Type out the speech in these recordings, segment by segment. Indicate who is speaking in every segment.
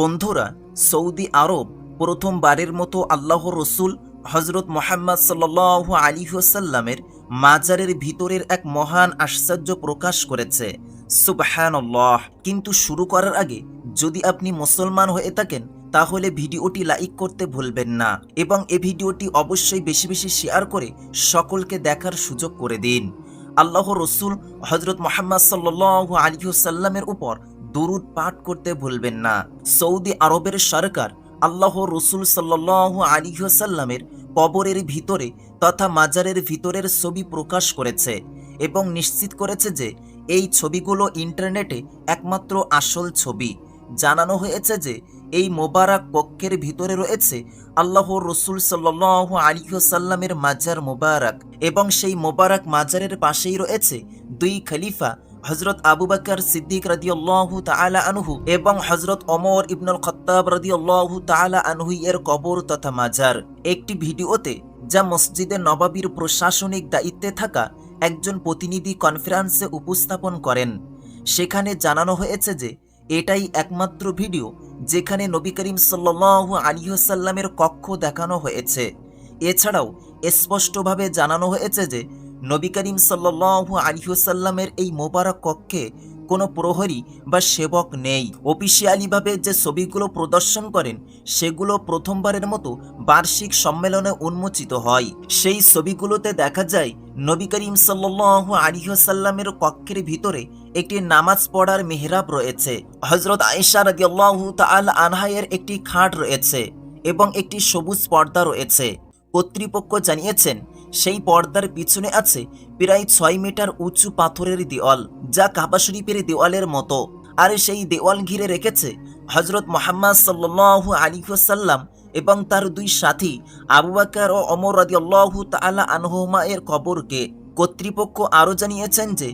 Speaker 1: বন্ধুরা, সৌদি আরব প্রথমবারের মতো আল্লাহ রসুল হজরত মোহাম্মদ সাল্লাহ আলী সাল্লামের মাজারের ভিতরের এক মহান আশ্চর্য প্রকাশ করেছে। সুবহানাল্লাহ। কিন্তু শুরু করার আগে যদি আপনি মুসলমান হয়ে থাকেন, তাহলে ভিডিওটি লাইক করতে ভুলবেন না এবং এ ভিডিওটি অবশ্যই বেশি বেশি শেয়ার করে সকলকে দেখার সুযোগ করে দিন। আল্লাহ রসুল হজরত মোহাম্মদ সাল্লাহ আলী সাল্লামের উপর দুরুদ পাঠ করতে ভুলবেন না। সৌদি আরবের সরকার আল্লাহ রসুল সাল্লাহ আলী সাল্লামের কবরের ভিতরে তথা মাজারের ভিতরের ছবি প্রকাশ করেছে এবং নিশ্চিত করেছে যে এই ছবিগুলো ইন্টারনেটে একমাত্র আসল ছবি। জানানো হয়েছে যে এই মোবারক কক্ষের ভিতরে রয়েছে আল্লাহ রসুল সাল্লাহ আলী সাল্লামের মাজার মোবারক এবং সেই মোবারক মাজারের পাশেই রয়েছে দুই খলিফা হজরত আবু বাকর সিদ্দিক রাদি আল্লাহ তালা আনহু এবং হজরত অমর ইবনুল খত্তাব রাদি আল্লাহ তালা আনহু এর কবর তথা মাজার। একটি ভিডিওতে যা মসজিদে নবাবির প্রশাসনিক দায়িত্বে থাকা একজন প্রতিনিধি কনফারেন্সে উপস্থাপন করেন। সেখানে জানানো হয়েছে যে, এটাই একমাত্র ভিডিও যেখানে নবী করিম সাল্লাহ আলিহাসাল্লামের কক্ষ দেখানো হয়েছে। এছাড়াও স্পষ্টভাবে জানানো হয়েছে যে নবী করিম সাল্লাহ আলিহাসাল্লামের এই মোবারক কক্ষে কোনো প্রহরী বা সেবক নেই। অফিসিয়ালিভাবে যে ছবিগুলো প্রদর্শন করেন, সেগুলো প্রথমবারের মতো বার্ষিক সম্মেলনে উন্মোচিত হয়। সেই ছবিগুলোতে দেখা যায়, নবী করিম সাল্লাহ আলিহাসাল্লামের কক্ষের ভিতরে একটি নামাজ পড়ার মেহরাব রয়েছে। হজরত আয়েশা রাদিয়াল্লাহ তাল আনহায়ের একটি খাট রয়েছে এবং একটি সবুজ পর্দা রয়েছে। কর্তৃপক্ষ জানিয়েছেন সেই পর্দার পিছনে আছে প্রায় ছয় মিটার উঁচু পাথরের দেওয়াল, যা কাবা শরীফের দেওয়ালের মতো। আর সেই দেওয়াল ঘিরে রেখেছে হজরত মোহাম্মদ সাল্লাহ আলিফাসাল্লাম এবং তার দুই সাথী, আবু বাকর ও অমর রাদিয়াল্লাহু তাআলা আনহুমা এর কবরকে। কর্তৃপক্ষ আরও জানিয়েছেন যে,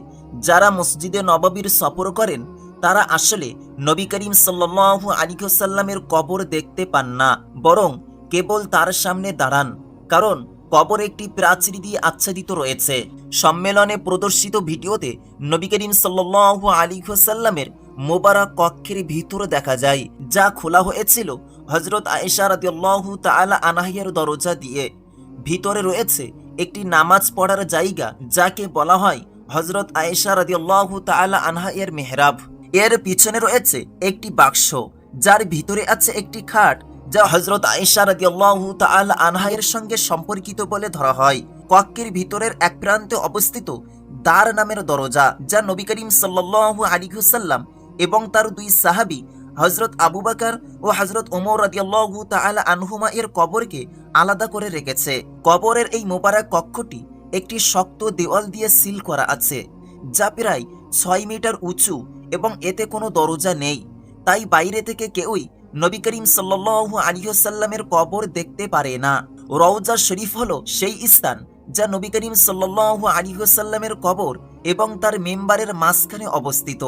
Speaker 1: যারা মসজিদে নবাবির সফর করেন, তারা আসলে নবী করিম সাল্লাহ আলিফাসাল্লামের কবর দেখতে পান না, বরং কেবল তার সামনে দাঁড়ান। কারণ কবর একটি প্রাচীর দিয়ে আচ্ছাদিত রয়েছে। সম্মেলনে প্রদর্শিত ভিডিওতে নবী করিম সাল্লাহ আলী সাল্লামের মোবারক কক্ষের ভিতর দেখা যায়, যা খোলা হয়েছিল হজরত আয়েশা রাদিয়াল্লাহু তাআলা আনাহিয়ার দরজা দিয়ে। ভিতরে রয়েছে একটি নামাজ পড়ার জায়গা, যাকে বলা হয় হজরত আয়েশা রাদিয়াল্লাহু তাআলা আনহাইয়ের মেহরাব। এর পিছনে রয়েছে একটি বাক্স, যার ভিতরে আছে একটি খাট যা হজরত আয়েশা রাদিয়াল্লাহু তাআলা আনহাইয়ের সঙ্গে সম্পর্কিত বলে ধরা হয়। কক্ষের ভিতরের এক প্রান্তে অবস্থিত দার নামের দরজা, যা নবী করিম সাল্লাল্লাহু আলাইহি এবং তার দুই সাহাবী হজরত আবু বাকার ও হজরত ওমর রাদিয়াল্লাহু তাআলা আনহুমা এর কবরকে আলাদা করে রেখেছে। কবরের এই মোবারক কক্ষটি একটি শক্ত দেওয়াল দিয়ে সিল করা আছে, যা প্রায় ছয় মিটার উঁচু এবং এতে কোনো দরজা নেই। তাই বাইরে থেকে কেউই নবী করিম সাল্লাল্লাহু আলাইহি ওয়াসাল্লামের কবর দেখতে পারে না। রওজা শরীফ হলো সেই স্থান যা নবী করিম সাল্লাল্লাহু আলাইহি ওয়াসাল্লামের কবর এবং তার মেম্বারের মাঝখানে অবস্থিত।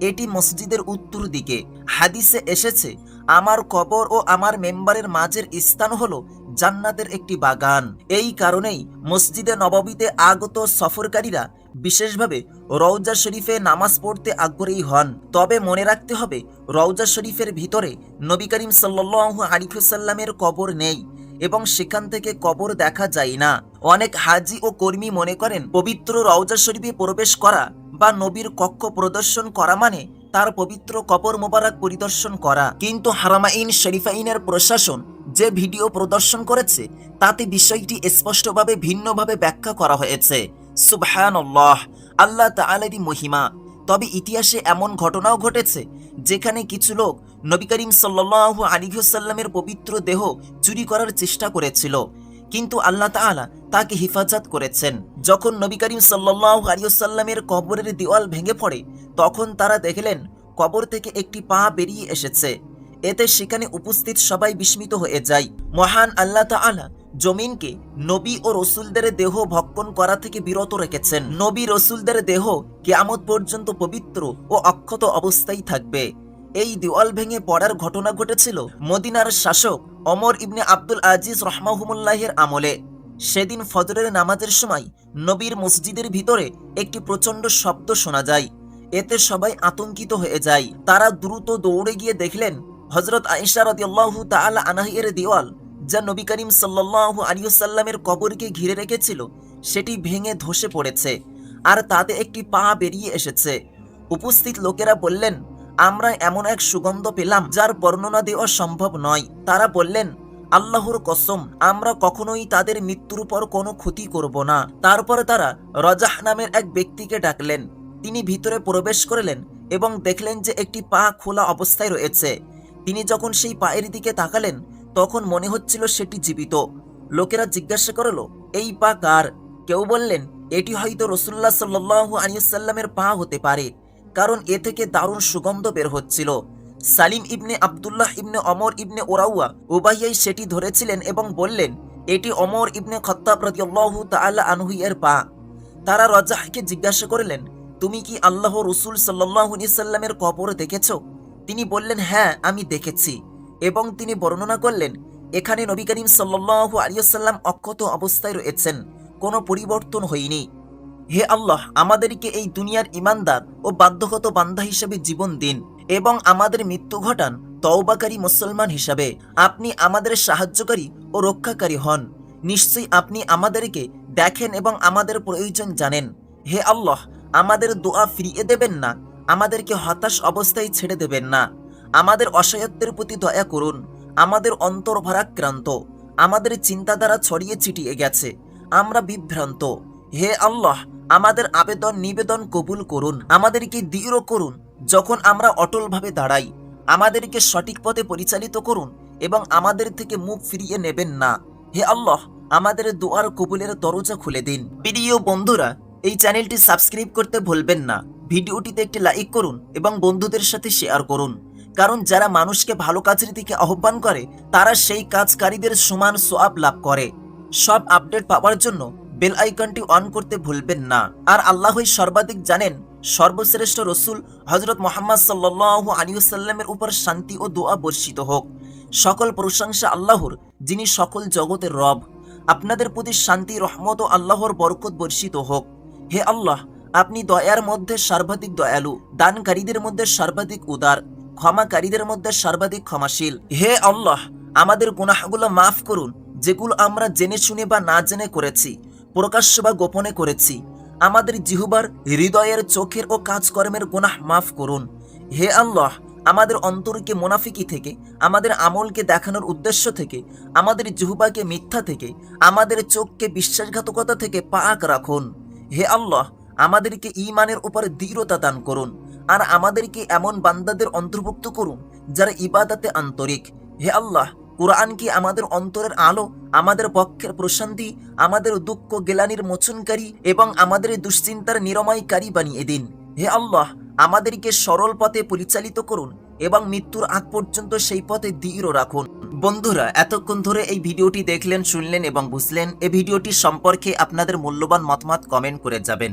Speaker 1: এটি মসজিদের উত্তর দিকে। হাদিসে এসেছে, আমার কবর ও আমার মেম্বারের মাঝের স্থান হলো জান্নাতের একটি বাগান। এই কারণেই মসজিদে নববীতে আগত সফরকারীরা বিশেষভাবে রওজা শরীফে নামাজ পড়তে আগ্রহী হন। তবে মনে রাখতে হবে, রওজা শরীফের ভিতরে নবী করিম সাল্লু আলিফুসাল্লামের কবর নেই এবং সেখান থেকে কবর দেখা যায় না। অনেক হাজি ও কর্মী মনে করেন, পবিত্র রওজা শরীফে প্রবেশ করা বা নবীর কক্ষ প্রদর্শন করা মানে তার পবিত্র কবর মোবারক পরিদর্শন করা। কিন্তু হারামাইন শরীফাইনের প্রশাসন যে ভিডিও প্রদর্শন করেছে, তাতে বিষয়টি স্পষ্টভাবে ভিন্নভাবে ব্যাখ্যা করা হয়েছে। সুবহানাল্লাহ, আল্লাহ তাআলারই মহিমা। তবে ইতিহাসে এমন ঘটনাও ঘটেছে, যেখানে কিছু লোক নবী করিম সাল্লাল্লাহু আলাইহি ওয়াসাল্লামের পবিত্র দেহ চুরি করার চেষ্টা করেছিল। কিন্তু আল্লাহ তাআলা তাকে হিফাজত করেছেন। যখন নবী করিম সাল্লাল্লাহু আলাইহি ওয়াসাল্লামের কবরের দেওয়াল ভেঙে পড়ে, তখন তারা দেখলেন কবর থেকে একটি পা বেরিয়ে এসেছে। এতে সেখানে উপস্থিত সবাই বিস্মিত হয়ে যায়। মহান আল্লাহ তাআলা জমিনকে নবী ও রসুলদের দেহ ভক্ষণ করা থেকে বিরত রেখেছেন। নবী রসুলদের দেহ কেয়ামত পর্যন্ত পবিত্র ও অক্ষত অবস্থায় থাকবে। এই দেওয়াল ভেঙে পড়ার ঘটনা ঘটেছিল মদিনার শাসক অমর ইবনে আব্দুল আজিজ রহমাহুমুল্লাহের আমলে। সেদিন ফজরের নামাজের সময় নবীর মসজিদের ভিতরে একটি প্রচণ্ড শব্দ শোনা যায়। এতে সবাই আতঙ্কিত হয়ে যায়। তারা দ্রুত দৌড়ে গিয়ে দেখলেন হজরত রাদিয়াল্লাহু তাআলা আনহাইয়ের দেওয়াল যা নবী করিম সাল্লাল্লাহু আলাইহি সাল্লামের কবরকে ঘিরে রেখেছিল, সেটি ভেঙে ধসে পড়েছে আর তাতে একটি পা বেরিয়ে এসেছে। উপস্থিত লোকেরা বললেন, আমরা এমন এক সুগন্ধ পেলাম যার বর্ণনা দেওয়া সম্ভব নয়। তারা বললেন, আল্লাহর কসম, আমরা কখনোই তাদের মৃত্যুর পর কোনো ক্ষতি করব না। তারপরে তারা রজাহ নামের এক ব্যক্তিকে ডাকলেন। তিনি ভিতরে প্রবেশ করলেন এবং দেখলেন যে একটি পা খোলা অবস্থায় রয়েছে। তিনি যখন সেই পায়ের দিকে তাকালেন তখন মনে হচ্ছিল সেটি জীবিত। লোকেরা জিজ্ঞাসা করল, এই পা কার? কেউ বললেন, এটি হয়তো রসুল্লাহ সাল্লাহ আলিয়াল্লামের পা হতে পারে, কারণ এ থেকে দারুণ সুগন্ধ বের হচ্ছিল। সালিম ইবনে আবদুল্লাহ ইবনে অমর ইবনে ওরাউয়া উবাইয়াই সেটি ধরেছিলেন এবং বললেন, এটি অমর ইবনে খত্তাব রাদিয়াল্লাহু তাআলা আনহু এর পা। তারা রজাহকে জিজ্ঞাসা করলেন, তুমি কি আল্লাহ রসুল সাল্লাহ সাল্লামের কবর দেখেছ? তিনি বললেন হ্যাঁ আমি দেখেছি। এবং তিনি বর্ণনা করলেন, এখানে নবী করিম সাল্লাহ আলিয়াল্লাম অক্ষত অবস্থায় রয়েছেন, কোনো পরিবর্তন হয়নি। হে আল্লাহ, আমাদেরকে এই দুনিয়ার ইমানদার ও বাধ্যগত বান্ধা হিসেবে জীবন দিন এবং আমাদের মৃত্যু ঘটান তওবাকারী মুসলমান হিসাবে। আপনি আমাদের সাহায্যকারী ও রক্ষাকারী হন। নিশ্চয়ই আপনি আমাদেরকে দেখেন এবং আমাদের প্রয়োজন জানেন। হে আল্লাহ, আমাদের দোয়া ফিরিয়ে দেবেন না। আমাদেরকে হতাশ অবস্থায় ছেড়ে দেবেন না। আমাদের অসহায়ত্বের প্রতি দয়া করুন। আমাদের অন্তর ভারাক্রান্ত। আমাদের চিন্তাধারা ছড়িয়ে ছিটিয়ে গেছে। আমরা বিভ্রান্ত। হে আল্লাহ, আমাদের আবেদন নিবেদন কবুল করুন। আমাদেরকে দৃঢ় করুন যখন আমরা অটলভাবে দাঁড়াই। আমাদেরকে সঠিক পথে পরিচালিত করুন এবং আমাদের থেকে মুখ ফিরিয়ে নেবেন না। হে আল্লাহ, আমাদের দোয়ার কবুলের দরজা খুলে দিন। প্রিয় বন্ধুরা, এই চ্যানেলটি সাবস্ক্রাইব করতে ভুলবেন না। ভিডিওটিতে একটি লাইক করুন এবং বন্ধুদের সাথে শেয়ার করুন। কারণ যারা মানুষকে ভালো কাজের দিকে আহ্বান করে, তারা সেই কাজকারীদের সমান সোয়াব লাভ করে। সব আপডেট পাওয়ার জন্য বেল আইকনটি অন করতে ভুলবেন না। আর আল্লাহই সর্বাধিক জানেন, সর্বশ্রেষ্ঠ রসুল হজরত মোহাম্মদ সাল্লাহ আলিউসাল্লামের উপর শান্তি ও দোয়া বর্ষিত হোক। সকল প্রশংসা আল্লাহর, যিনি সকল জগতের রব। আপনাদের প্রতি শান্তি, রহমত ও আল্লাহর বরকত বর্ষিত হোক। হে আল্লাহ, আপনি দয়ার মধ্যে সর্বাধিক দয়ালু, দানকারীদের মধ্যে সর্বাধিক উদার। ক্ষমাকারীদের মধ্যে সর্বাধিক ক্ষমাশীল। হে আল্লাহ, আমাদের গুনাহগুলো মাফ করুন, যেগুলো আমরা জেনে শুনে বা না জেনে করেছি, প্রকাশ্য বা গোপনে করেছি। আমাদের জিহুবার, হৃদয়ের, চোখের ও কাজকর্মের গুনাহ মাফ করুন। হে আল্লাহ, আমাদের অন্তরকে মোনাফিকি থেকে, আমাদের আমলকে দেখানোর উদ্দেশ্য থেকে, আমাদের জিহুবাকে মিথ্যা থেকে, আমাদের চোখকে বিশ্বাসঘাতকতা থেকে পাক রাখুন। হে আল্লাহ, আমাদেরকে ইমানের উপর দৃঢ়তা দান করুন। আর আমাদেরকে এমন বান্দাদের অন্তর্ভুক্ত করুন, যারা ইবাদাতে আন্তরিক। হে আল্লাহ, কোরআন কি আমাদের অন্তরের আলো, আমাদের পক্ষের প্রশান্তি, আমাদের দুঃখ, গেলানির মোচনকারী এবং আমাদের দুশ্চিন্তার নিরময়কারী বানিয়ে দিন? হে আল্লাহ, আমাদেরকে সরল পথে পরিচালিত করুন এবং মৃত্যুর আগ পর্যন্ত সেই পথে দৃঢ় রাখুন। বন্ধুরা, এতক্ষণ ধরে এই ভিডিওটি দেখলেন, শুনলেন এবং বুঝলেন। এই ভিডিওটি সম্পর্কে আপনাদের মূল্যবান মতামত কমেন্ট করে যাবেন।